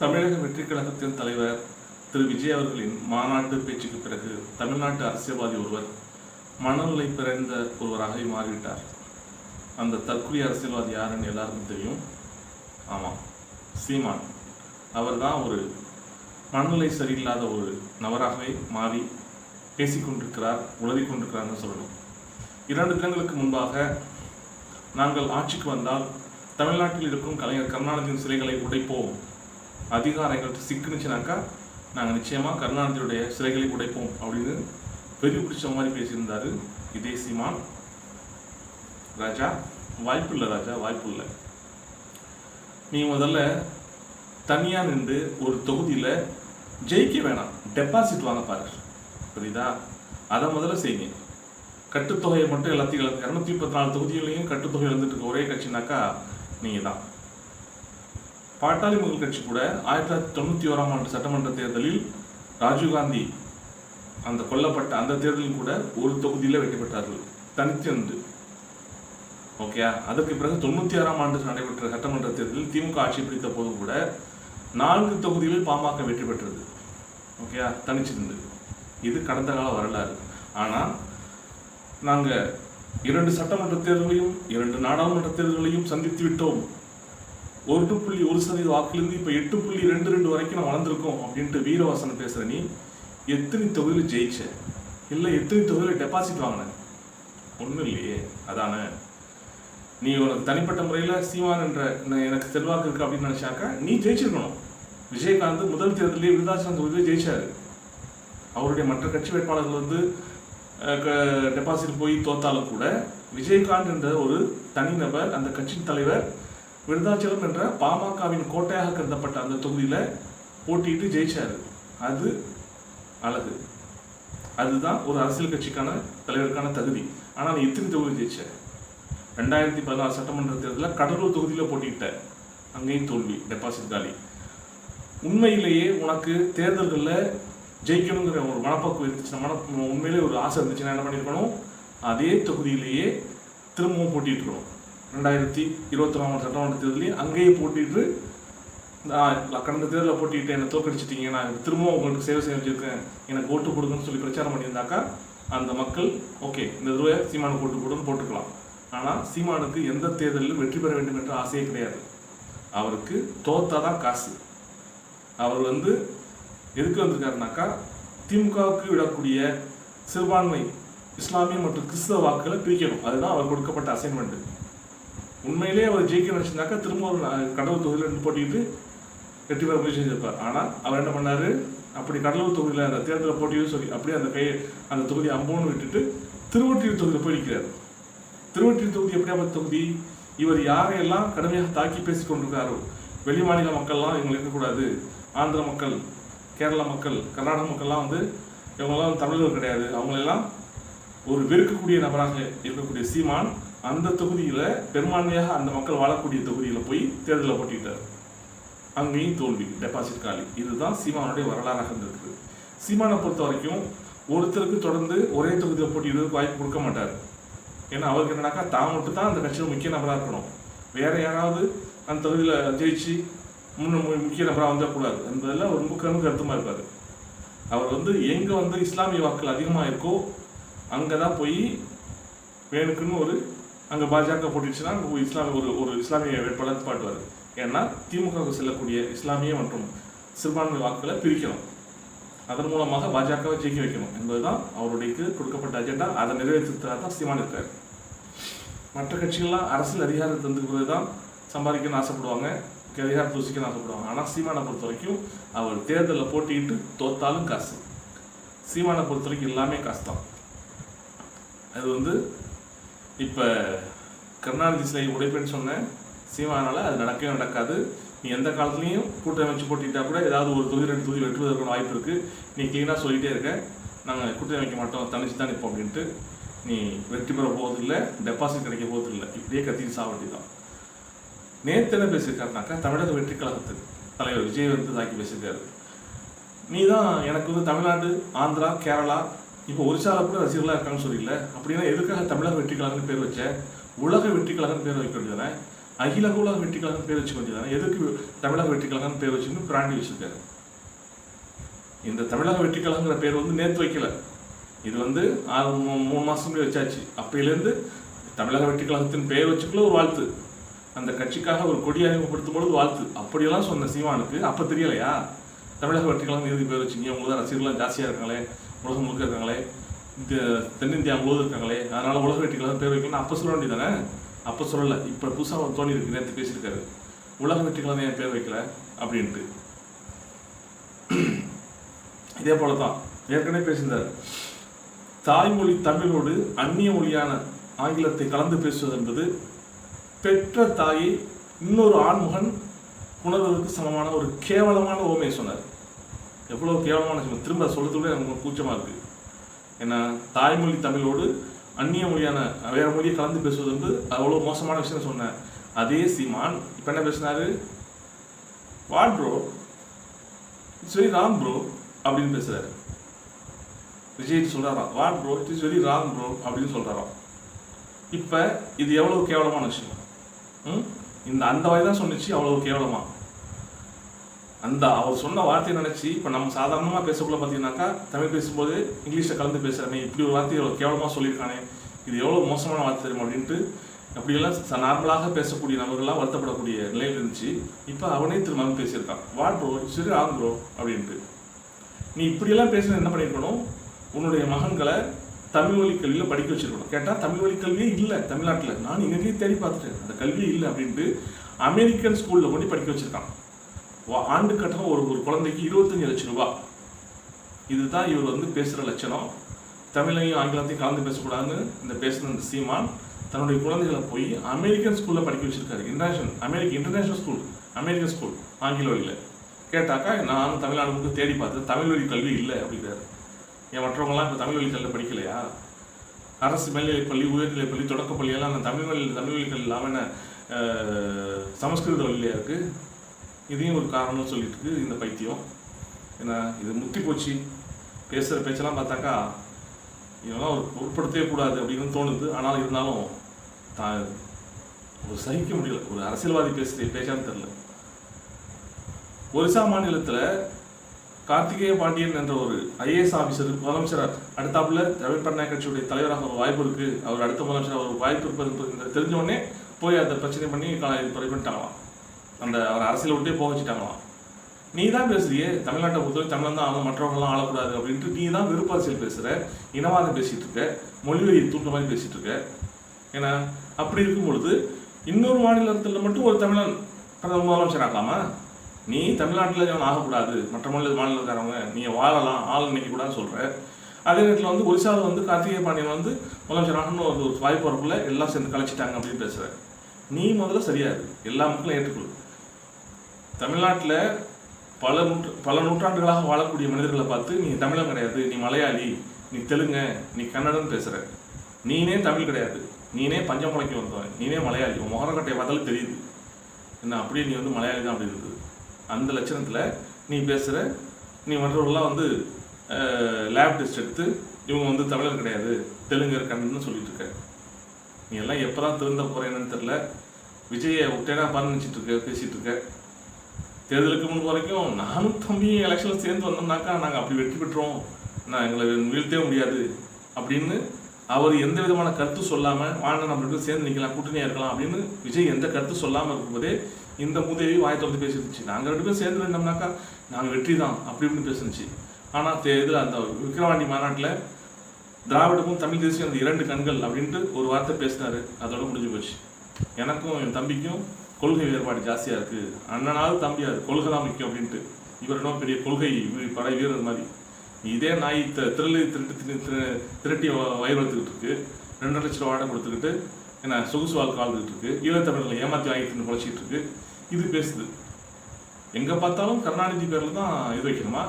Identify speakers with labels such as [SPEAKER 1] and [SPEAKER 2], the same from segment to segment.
[SPEAKER 1] தமிழக வெற்றிக் கழகத்தின் தலைவர் திரு விஜய் அவர்களின் மாநாட்டு பேச்சுக்கு பிறகு தமிழ்நாட்டு அரசியல்வாதி ஒருவர் மனநிலை பிறந்த ஒருவராக மாறிவிட்டார். அந்த தற்கொலை அரசியல்வாதி யாருன்னு எல்லாருக்கும் தெரியும். ஆமாம் சீமான். அவர் தான் ஒரு மனநிலை சரியில்லாத ஒரு நபராகவே மாறி பேசிக்கொண்டிருக்கிறார் உளறி கொண்டிருக்கிறார்னு சொல்லணும். இரண்டு தினங்களுக்கு முன்பாக நாங்கள் ஆட்சிக்கு வந்தால் தமிழ்நாட்டில் இருக்கும் கலைஞர் கருணாநிதியின் சிலைகளை உடைப்போம். அதிகாரங்கள் சிக்குனுச்சுனாக்கா நாங்கள் நிச்சயமாக கருணாநிதியுடைய சிலைகளை உடைப்போம் அப்படின்னு பெரிய பிடிச்ச மாதிரி பேசியிருந்தாரு இதே சீமான் ராஜா வாய்ப்பு இல்லை ராஜா வாய்ப்பு இல்லை நீ முதல்ல தனியாக நின்று ஒரு தொகுதியில் ஜெயிக்க வேணாம். டெபாசிட் வாங்க பாரு. புரியுதா? அதை முதல்ல செய்யுங்க. கட்டுத்தொகையை மட்டும் எல்லாத்தையும் இரநூத்தி முப்பத்தி நாலு தொகுதிகளையும் கட்டுத்தொகை இருந்துட்டு இருக்க ஒரே கட்சினாக்கா நீங்கள் தான் பாட்டாளி மக்கள் கட்சி கூட ஆயிரத்தி தொள்ளாயிரத்தி தொண்ணூற்றி ஓராம் ஆண்டு சட்டமன்ற தேர்தலில் ராஜீவ்காந்தி அந்த கொல்லப்பட்ட அந்த தேர்தலில் கூட ஒரு தொகுதியில் வெற்றி பெற்றார்கள். தனித்திருந்து ஓகேயா அதற்கு பிறகு தொண்ணூற்றி ஆறாம் ஆண்டு நடைபெற்ற சட்டமன்ற தேர்தலில் திமுக ஆட்சி பிடித்த போது கூட நான்கு தொகுதிகளில் பாமக வெற்றி பெற்றது. ஓகேயா தனிச்சிருந்து இது கடந்த கால வரலாறு. ஆனால் நாங்கள் இரண்டு சட்டமன்ற தேர்தலையும் இரண்டு நாடாளுமன்ற தேர்தல்களையும் சந்தித்து விட்டோம். ஒரு புள்ளி ஒரு சதவீத வாக்குலேருந்து இப்போ எட்டு புள்ளி ரெண்டு ரெண்டு வரைக்கும் நான் வளர்ந்துருக்கோம் அப்படின்ட்டு வீரவாசன் பேசுகிற நீ எத்தனை தொகுதியில் ஜெயிச்ச? இல்லை எத்தனை தொகுதியில் டெபாசிட் வாங்கின? ஒன்றும் இல்லையே. அதானே. நீ உனக்கு தனிப்பட்ட முறையில் சீமான் என்ற நான் எனக்கு செல்வாக்கு இருக்கு அப்படின்னு நினச்சாக்கா நீ ஜெயிச்சிருக்கணும். விஜயகாந்த் முதல் தேர்தலே விருதாச்சலம் தொகுதியில் ஜெயிச்சார். அவருடைய மற்ற கட்சி வேட்பாளர்கள் வந்து டெபாசிட் போய் தோத்தாலும் கூட விஜயகாந்த் என்ற ஒரு தனிநபர் அந்த கட்சியின் தலைவர் விருதாச்சலம் என்ற பாமகவின் கோட்டையாக கருதப்பட்ட அந்த தொகுதியில் போட்டியிட்டு ஜெயிச்சார். அது அழகு. அதுதான் ஒரு அரசியல் கட்சிக்கான தலைவருக்கான தகுதி. ஆனால் நீ எத்தனை தொகுதி ஜெயிச்ச ரெண்டாயிரத்தி பதினாறு சட்டமன்ற தேர்தலில் கடலூர் தொகுதியில் போட்டியிட்ட அங்கேயும் தோல்வி டெபாசிட் காலி. உண்மையிலேயே உனக்கு தேர்தல்களில் ஜெயிக்கணுங்கிற ஒரு மனப்பக்குவம் இருந்துச்சுன்னா மன உண்மையிலே ஒரு ஆசை இருந்துச்சுன்னா என்ன பண்ணியிருக்கணும்? அதே தொகுதியிலேயே திரும்பவும் போட்டிட்டு இருக்கணும் ரெண்டாயிரத்தி இருபத்தி நாலு சட்டமன்ற தேர்தலையும் அங்கேயே போட்டிட்டு நான் கடந்த தேர்தலில் போட்டிட்டு என்னை தோக்கடிச்சிட்டீங்க நான் திரும்பவும் உங்களுக்கு சேவை செஞ்சுருக்கேன் எனக்கு ஓட்டு கொடுங்கன்னு சொல்லி பிரச்சாரம் பண்ணியிருந்தாக்கா அந்த மக்கள் ஓகே இந்த தடவை சீமானுக்கு ஓட்டு போடுன்னு போட்டுக்கலாம். ஆனால் சீமானுக்கு எந்த தேர்தலிலும் வெற்றி பெற வேண்டும் என்ற ஆசையே கிடையாது. அவருக்கு தோத்தாதான் காசு. அவர் வந்து எதுக்கு வந்திருக்காருனாக்கா திமுகவுக்கு விடக்கூடிய சிறுபான்மை இஸ்லாமிய மற்றும் கிறிஸ்தவ வாக்குகளை பிரிக்கணும். அதுதான் அவர் கொடுக்கப்பட்ட அசைன்மெண்ட் உண்மையிலேயே அவர் ஜெயிக்க நினச்சிருந்தாக்கா திரும்ப ஒரு கடவுள் தொகுதியில் நின்று போட்டிட்டு வெற்றி பெற முயற்சி செஞ்சிருப்பார். ஆனால் அவர் என்ன பண்ணார்? அப்படி கடலூர் தொகுதியில் அந்த தேர்தலில் போட்டியும் சொல்லி அப்படியே அந்த கையை அந்த தொகுதி அம்போன்னு விட்டுட்டு திருவொற்றியூர் தொகுதியில் போய் நிற்கிறார் திருவொற்றியூர் தொகுதி எப்படியாப்பட்ட தொகுதி இவர் யாரையெல்லாம் கடுமையாக தாக்கி பேசி கொண்டிருக்காரோ வெளி மாநில மக்கள்லாம் இவங்க இருக்கக்கூடாது. ஆந்திர மக்கள் கேரள மக்கள் கர்நாடக மக்கள்லாம் வந்து இவங்கெல்லாம் தமிழர்கள் கிடையாது. அவங்களெல்லாம் ஒரு வெறுக்கக்கூடிய நபராக இருக்கக்கூடிய சீமான் அந்த தொகுதியில் பெரும்பான்மையாக அந்த மக்கள் வாழக்கூடிய தொகுதியில் போய் தேர்தலில் போட்டிட்டார். அங்கேயும் தோல்வி டெபாசிட் காலி. இதுதான் சீமானுடைய வரலாறாக இருந்திருக்கு. சீமானை பொறுத்த வரைக்கும் ஒருத்தருக்கு தொடர்ந்து ஒரே தொகுதியில் போட்டியிடுவதற்கு வாய்ப்பு கொடுக்க மாட்டார். ஏன்னா அவருக்கு என்னன்னாக்கா தான் மட்டும் தான் அந்த கட்சியில் முக்கிய நபராக இருக்கணும். வேற யாராவது அந்த தொகுதியில் ஜெயிச்சு முன்ன முக்கிய நபராக வந்துடக்கூடாது என்பதில் ஒரு ரொம்ப கருத்து கருத்துமாக இருப்பார். அவர் வந்து எங்கே வந்து இஸ்லாமிய வாக்குகள் அதிகமாக இருக்கோ அங்கே தான் போய் வேணுக்குன்னு ஒரு அங்கே பாஜக போட்டுச்சுன்னா அங்கே இஸ்லாமிய ஒரு ஒரு இஸ்லாமிய வேட்பாளர் பாட்டுவார் ஏன்னா திமுகவுக்கு செல்லக்கூடிய இஸ்லாமிய மற்றும் சிறுபான்மை வாக்குகளை பிரிக்கணும். அதன் மூலமாக பாஜகவை ஜெயிக்க வைக்கணும் என்பதுதான் அவருடைய கொடுக்கப்பட்ட அஜெண்டா. அதை நிறைவேற்றுறதுக்காக தான் சீமான் இருக்கார். மற்ற கட்சிகள்லாம் அரசியல் அதிகாரத்தை தந்துக்கிறது தான் சம்பாதிக்கணும்னு ஆசைப்படுவாங்க அதிகாரத்தை தூசிக்கணும்னு ஆசைப்படுவாங்க. ஆனால் சீமானை பொறுத்த வரைக்கும் அவர் தேர்தலில் போட்டிட்டு தோத்தாலும் காசு. சீமானை பொறுத்த வரைக்கும் எல்லாமே காசு தான் அது வந்து இப்போ கருணாநிதி சிலை உடைப்பேன்னு சொன்னேன் சீமானால் அது நடக்கவே நடக்காது. நீ எந்த காலத்துலையும் கூட்டம் வச்சு போட்டிட்டா கூட ஏதாவது ஒரு தொகுதி ரெண்டு தொகுதி வெட்டுவதற்கான வாய்ப்பு இருக்குது நீ க்ளீனாக சொல்லிகிட்டே இருக்க. நாங்கள் கூட்டணி வைக்க மாட்டோம். தனிச்சு தான் நிற்போம் அப்படின்ட்டு நீ வெற்றி பெற போவதில்லை டெபாசிட் கிடைக்க போவதில்லை இப்படியே கத்திட்டு சாவட்டி தான் நேற்று என்ன பேசியிருக்காருனாக்கா தமிழக வெற்றி கழகத்துக்கு தலைவர் விஜய் வந்து தாக்கி பேசியிருக்காரு. நீ தான் எனக்கு வந்து தமிழ்நாடு ஆந்திரா கேரளா இப்போ ஒரிசால கூட ரசிகர்களாக இருக்காங்கன்னு சொல்லியில்ல அப்படின்னா எதுக்காக தமிழக வெற்றி பேர் வச்ச? உலக வெற்றி பேர் வைக்க வேண்டியதானே அகில உலக கழகம் பேர் வச்சுக்க வேண்டியதானே எதுக்கு தமிழக வெற்றி பேர் வச்சுன்னு பிராண்டி வச்சிருக்காரு? இந்த தமிழக வெற்றி பேர் வந்து நேற்று வைக்கல. இது வந்து ஆறு மூ- மூணு மாதமே வச்சாச்சு. அப்பையிலேருந்து தமிழக வெற்றிக்கழகத்தின் பெயர் வச்சுக்குள்ள ஒரு வாழ்த்து. அந்த கட்சிக்காக ஒரு கொடி அறிமுகப்படுத்தும் பொழுது வாழ்த்து. அப்படியெல்லாம் சொன்ன சீமானுக்கு அப்போ தெரியலையா? தமிழக வெற்றிக்கழகம் இறுதி பேர் வச்சீங்க? உங்களுக்கு தான் ரசிகர்கள்லாம் ஜாஸ்தியாக இருக்காங்களே. உலகம் முழுக்க இருக்காங்களே. இந்த தென்னிந்தியா முழுவதும் இருக்காங்களே. அதனால உலக வெற்றிகளாக கழகம் பேர் வைக்கணும்னு அப்போ சொல்ல வேண்டியதானே அப்போ சொல்லலை. இப்போ புதுசாக தோணி இருக்கு. நேற்று பேசியிருக்காரு. உலக வெற்றிகளாக ஏன் பேர் வைக்கல? அப்படின்ட்டு. இதே போல தான் ஏற்கனவே பேசியிருந்தார். தாய்மொழி தமிழோடு அந்நிய மொழியான ஆங்கிலத்தை கலந்து பேசுவது என்பது பெற்ற தாயை இன்னொரு ஆண்மகன் உணர்வதற்கு சமமான ஒரு கேவலமான ஓமையை சொன்னார். எவ்வளோ கேவலமான விஷயம். திரும்ப சொல்கிறதுல எனக்கு கூச்சமாக இருக்குது ஏன்னா தாய்மொழி தமிழோடு அந்நிய மொழியான வேறு மொழியை கலந்து பேசுவது வந்து அவ்வளோ மோசமான விஷயம் சொன்னேன். அதே சீமான் இப்போ என்ன பேசினார்? What bro it's very wrong bro அப்படின்னு பேசுகிறாரு Vijay சொல்கிறாராம் what bro it is very wrong bro அப்படின்னு சொல்கிறாராம் இப்போ இது எவ்வளோ கேவலமான விஷயம்? ம்? இந்த அந்த வயதான் தான் சொன்னிச்சு அவ்வளோ கேவலமாக அந்த அவர் சொன்ன வார்த்தையை நினைச்சு இப்போ நம்ம சாதாரணமாக பேசக்குள்ள பார்த்தீங்கன்னாக்கா தமிழ் பேசும்போது இங்கிலீஷில் கலந்து பேசுகிறமே இப்படி ஒரு வார்த்தை எவ்வளோ கேவலமாக சொல்லியிருக்கானே இது எவ்வளோ மோசமான வார்த்தை தெரியும் அப்படின்ட்டு அப்படியெல்லாம் நார்மலாக பேசக்கூடிய நபர்கள்லாம் வருத்தப்படக்கூடிய நிலையில் இருந்துச்சு. இப்போ அவனே திரும்ப பேசியிருக்கான். வாட் ப்ரோ சிறு ஆம் ப்ரோ அப்படின்ட்டு. நீ இப்படியெல்லாம் பேசுன என்ன பண்ணியிருக்கணும்? உன்னுடைய மகன்களை தமிழ் வழி கல்வியில் படிக்க வச்சிருக்கணும். கேட்டால் தமிழ் வழி கல்வியே இல்லை தமிழ்நாட்டில். நான் எங்கேயும் தேடி பார்த்துட்டேன். அந்த கல்வியே இல்லை அப்படின்ட்டு அமெரிக்கன் ஸ்கூலில் கொண்டு படிக்க வச்சிருக்கான். ஆண்டு கட்டணம் ஒரு ஒரு குழந்தைக்கு இருபத்தஞ்சு லட்சம் ரூபாய் இதுதான் இவர் வந்து பேசுகிற லட்சணம். தமிழையும் ஆங்கிலத்தையும் கலந்து பேசக்கூடாதுன்னு இந்த பேசுகிற இந்த சீமான் தன்னுடைய குழந்தைகளை போய் அமெரிக்கன் ஸ்கூலில் படிக்க வச்சிருக்காரு. இன்டர்நேஷனல் அமெரிக்க இன்டர்நேஷனல் ஸ்கூல் அமெரிக்கன் ஸ்கூல் ஆங்கில வழியில். கேட்டாக்கா நானும் தமிழ்நாடு தேடி பார்த்து தமிழ் வழி கல்வி இல்லை அப்படிங்கிறாரு. ஏன் மற்றவங்களாம் இப்போ தமிழ் வழி கல்வி படிக்கலையா? அரசு மேல்நிலைப்பள்ளி பள்ளி தொடக்கப்பள்ளியெல்லாம் பள்ளி தொடக்கப் தமிழ் வழி தமிழ் வழி கல்வி இல்லாமல் என்ன சமஸ்கிருத வழியிலையா இருக்குது இதையும் ஒரு காரணம்னு சொல்லிட்டு இருக்கு இந்த பைத்தியம். ஏன்னா இது முத்தி போச்சு. பேசுகிற பேச்செல்லாம் பார்த்தாக்கா இதெல்லாம் ஒரு பொருட்படுத்தவே கூடாது அப்படின்னு தோணுது. ஆனால் இருந்தாலும் தான் ஒரு சகிக்க முடியல. ஒரு அரசியல்வாதி பேசுகிற பேச்சான்னு தெரில ஒரிசா மாநிலத்தில் கார்த்திகேய பாண்டியன் என்ற ஒரு ஐஏஎஸ் ஆஃபீஸர் முதலமைச்சர் அடுத்தாப்புல திராவிட பட்நாயக் கட்சியுடைய தலைவராக ஒரு வாய்ப்பு இருக்கு. அவர் அடுத்த முதலமைச்சர் அவர் வாய்ப்பு இருப்பது தெரிஞ்சவொடனே தெரிஞ்ச உடனே போய் அந்த பிரச்சனை பண்ணி கா- இது பண்ணிட்டாங்களாம். அந்த அவர் அரசியல் விட்டே போக வச்சுட்டாங்களாம். நீ தான் பேசுறியே தமிழ்நாட்டை பொறுத்தவரை தமிழன் தான் ஆளும் மற்றவங்களாம் ஆளக்கூடாது அப்படின்ட்டு நீ தான் விருப்ப அரசியல் பேசுகிற இனவாதம் பேசிட்டு இருக்க மொழிவெறி தூண்டுற மாதிரி பேசிட்டு இருக்க. ஏன்னா அப்படி இருக்கும் பொழுது இன்னொரு மாநிலத்தில் மட்டும் ஒரு தமிழன் பிரதம முதலமைச்சர் ஆகலாமா நீ தமிழ்நாட்டில் அவன் ஆகக்கூடாது மற்ற மாநில மாநிலக்காரவங்க நீ வாழலாம் ஆள் நினைக்க கூடாதுன்னு அதே நேரத்தில் வந்து ஒரிசாவில் வந்து கார்த்திகை பாண்டியன் வந்து முதலமைச்சர் ஆகணும்னு ஒரு வாய்ப்பு வரக்குள்ள எல்லாம் சேர்ந்து கலைச்சிட்டாங்க அப்படின்னு பேசுகிறேன் நீ முதல்ல சரியாது எல்லா மக்களும் ஏற்றுக்கொள். தமிழ்நாட்டில் பல நூற்று பல நூற்றாண்டுகளாக வாழக்கூடிய மனிதர்களை பார்த்து நீ தமிழன் கிடையாது நீ மலையாளி நீ தெலுங்க நீ கன்னடம் பேசுகிற நீனே தமிழ் கிடையாது. நீனே பஞ்சம் முளைக்க வந்தவன். நீனே மலையாளி. உன் முகரக்கட்டையை பார்த்தாலும் தெரியுது. என்ன அப்படியே நீ வந்து மலையாளி தான் அப்படி இருக்குது. அந்த லட்சணத்தில் நீ பேசுகிற நீ மற்றவர்கள்லாம் வந்து லேப் டெஸ்ட் எடுத்து இவங்க வந்து தமிழர் கிடையாது தெலுங்கர் கண்ணன்னு சொல்லிட்டு இருக்க. நீ எல்லாம் எப்போ தான் திருந்த போகிறேன்னு தெரில விஜயை விட்டேனா பாரு நினச்சிட்டு இருக்க பேசிகிட்டு இருக்க. தேர்தலுக்கு முன்பு வரைக்கும் நானும் தம்பியும் எலெக்ஷனில் சேர்ந்து வந்தோம்னாக்கா நாங்கள் அப்படி வெற்றி பெற்றோம். நான் எங்களை வீழ்த்தவே முடியாது. அப்படின்னு அவர் எந்த விதமான கருத்து சொல்லாமல் வாங்க நம்ம ரெண்டு சேர்ந்து நிற்கலாம் கூட்டணியாக இருக்கலாம் அப்படின்னு விஜய் எந்த கருத்து சொல்லாமல் இருக்கும்போதே இந்த மூதேவி வாய் திறந்து பேசிருந்துச்சு. நாங்கள் ரெண்டு பேரும் சேர்ந்து இருந்தோம்னாக்கா நாங்கள் வெற்றி தான் அப்படி இப்படின்னு பேசிருந்துச்சு. ஆனால் தேர்தல் அந்த விக்கிரவாண்டி மாநாட்டில் திராவிடமும் தமிழ் தேசியம் அந்த இரண்டு கண்கள் அப்படின்ட்டு ஒரு வார்த்தை பேசினார். அதோட முடிஞ்சு போச்சு. எனக்கும் என் தம்பிக்கும் கொள்கை வேறுபாடு ஜாஸ்தியாக இருக்குது அண்ணனாவது தம்பியாது கொள்கை தான் முக்கியம் அப்படின்ட்டு. இவர் என்ன பெரிய கொள்கை வீ- படை வீரர் மாதிரி. இதே நாய் த- திருளி திருட்டு திரு- திரு- திருட்டி வ- வயிறு வளர்த்துக்கிட்டு இருக்கு. ரெண்டு லட்ச ரூபா வாடகை கொடுத்துக்கிட்டு என்ன சொகுசு வாழ்க்கை வாழ்ந்துகிட்டு இருக்கு. ஈழத்தமிழர்களை ஏமாற்றி வாங்கி தின்னு இருக்கு. இது பேசுது. எங்கே பார்த்தாலும் கருணாநிதி பேரில் தான் இது வைக்கணுமா?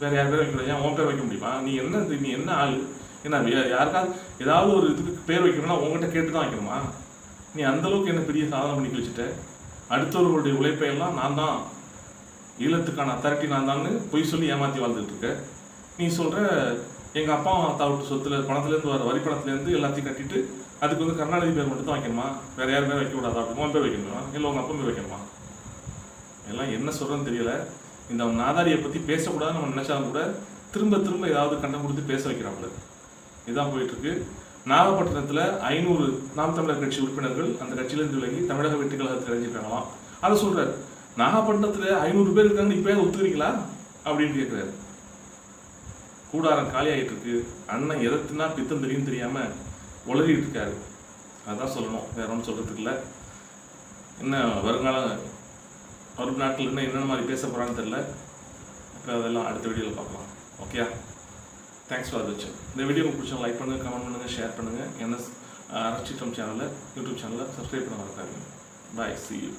[SPEAKER 1] வேறு யார் பேர் வைக்கணும் ஏன் உன் பேர் வைக்க முடியுமா? நீ என்ன நீ என்ன ஆள்? என்ன யாருக்காவது ஏதாவது ஒரு இதுக்கு பேர் வைக்கணும்னா உங்ககிட்ட கேட்டு தான் வைக்கணுமா? நீ அந்தளவுக்கு என்ன பெரிய சாதனை பண்ணி வச்சுட்ட அடுத்தவர்களுடைய உழைப்பை எல்லாம் நான் தான் ஈழத்துக்கான அத்தாரிட்டி நான் தான் பொய் சொல்லி ஏமாத்தி வாழ்ந்துட்டு இருக்க. நீ சொல்ற எங்க அப்பா தாவிட்டு சொத்துல பணத்துலேருந்து வர வரி பணத்துலேருந்து எல்லாத்தையும் கட்டிட்டு அதுக்கு வந்து கருணாநிதி பேர் மட்டும் தான் வைக்கணுமா? வேற யார் பேர் வைக்கக்கூடாதா? அப்படின்னு உன் பேர் வைக்கணுமா? இல்லை உங்கள் அப்பா பேர் வைக்கணுமா? எல்லாம் என்ன சொல்கிறேன்னு தெரியல. இந்த நாதாரியை பற்றி பேசக்கூடாதுன்னு நம்ம நினைச்சாலும் கூட திரும்ப திரும்ப ஏதாவது கண்டம் கொடுத்து பேச வைக்கிறாங்களே இதான் போயிட்டு இருக்கு. நாகப்பட்டினத்தில் ஐநூறு நாம் தமிழர் கட்சி உறுப்பினர்கள் அந்த கட்சியிலிருந்து விலகி தமிழக வெற்றி கழகத்தில் இணைஞ்சிருக்காங்களாம் அதை சொல்றாரு. நாகப்பட்டினத்தில் ஐநூறு பேர் இருக்காங்கன்னு இப்போ ஒத்துக்கிறீங்களா? அப்படின்னு கேட்குறாரு கூடாரம் காலியாகிட்டு இருக்கு. அண்ணன் எதத்துனா பித்தம் தெரியும் தெரியாம உளறிட்டு இருக்காரு. அதான் சொல்லணும். வேற ஒன்றும் சொல்கிறதுக்கு இல்லை. என்ன வருங்கால வரும் நாட்கள் என்ன என்னென்ன மாதிரி பேச போறான்னு தெரில இப்போ அதெல்லாம் அடுத்த வீடியோவில் பார்க்கலாம். ஓகேயா? தேங்க்ஸ் ஃபார் வாட்சிங் இந்த வீடியோ உங்களுக்கு பிடிச்சா லைக் பண்ணுங்கள் கமெண்ட் பண்ணுங்க ஷேர் பண்ணுங்கள் என்எஸ் அரசிட்டம் சேனலில் யூடியூப் சேனலில் சப்ஸ்கிரைப் பண்ண மறக்காதீங்க. பாய் சி யூ